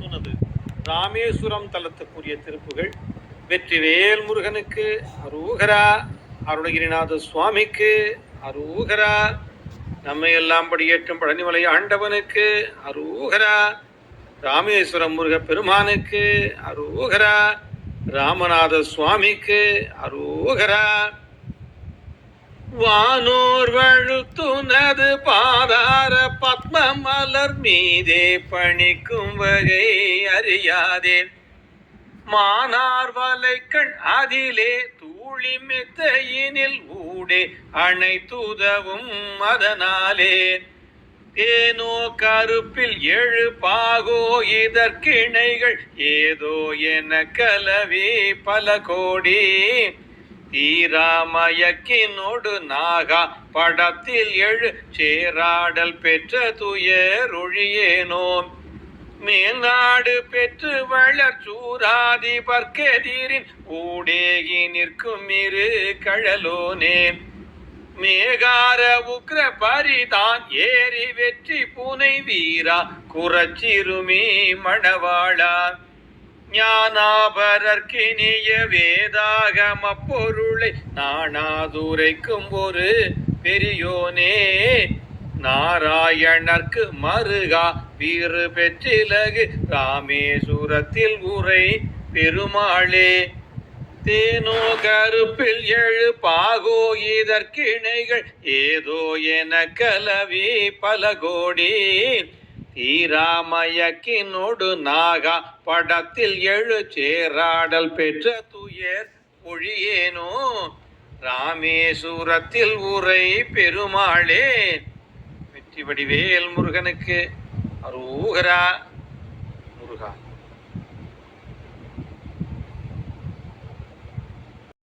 துணது ராமேஸ்வரம் தலத்துக்குரிய திருப்புகள் வெற்றிவேல் முருகனுக்கு அரூகரா அருணகிரிநாத சுவாமிக்கு அரூகரா நம்மை எல்லாம் படியேற்றும் பழனிமலை ஆண்டவனுக்கு அரூகரா ராமேஸ்வரம் முருக பெருமானுக்கு அரூகரா ராமநாத சுவாமிக்கு அரூகரா. வானோர் வழுத்துனது பாதார பத்ம மலர் மீதே பணிக்கும் வகை அறியாதேன். மானார் வலைக்கண் அதிலே தூளி மெத்தையினில் ஊடே அணைத்துதவும் அதனாலே. தேனோ கருப்பில் எழு பாகோ இதற்கிணைகள் ஏதோ என கலவி பல கோடி. ஈராமயக்கினோடு நாகா படத்தில் எழு சேராடல் பெற்ற துயரொழியேனோ மேல்நாடு பெற்று வளர் சூராதி பர்க்கெதிரின் ஊடேகி நிற்கும் இரு கழலோனே. மேகார உக்ர பரிதான் ஏறி வெற்றி புனை வீரா குறச்சிருமே மணவாளா. ஞானாபரர்க்கினிய வேதாகம பொருளை நாணாதுரைக்கும் ஒரு பெரியோனே. நாராயணர்க்கு மருகா வீறு பெற்றிலகு ராமேசுரத்தில் உரை பெருமாளே. தேனோ கருப்பில் எழு பாகோ இதற்கிணைகள் ஏதோ என கலவி பல கோடி. ஈராமயக்கினோடு நாகா படத்தில் எழு சேராடல் பெற்ற துயர் ஒழியேனோ ராமேஸ்வரத்தில் உரை பெருமாளே. வெற்றி வடிவேல் முருகனுக்கு அருகரா முருகா.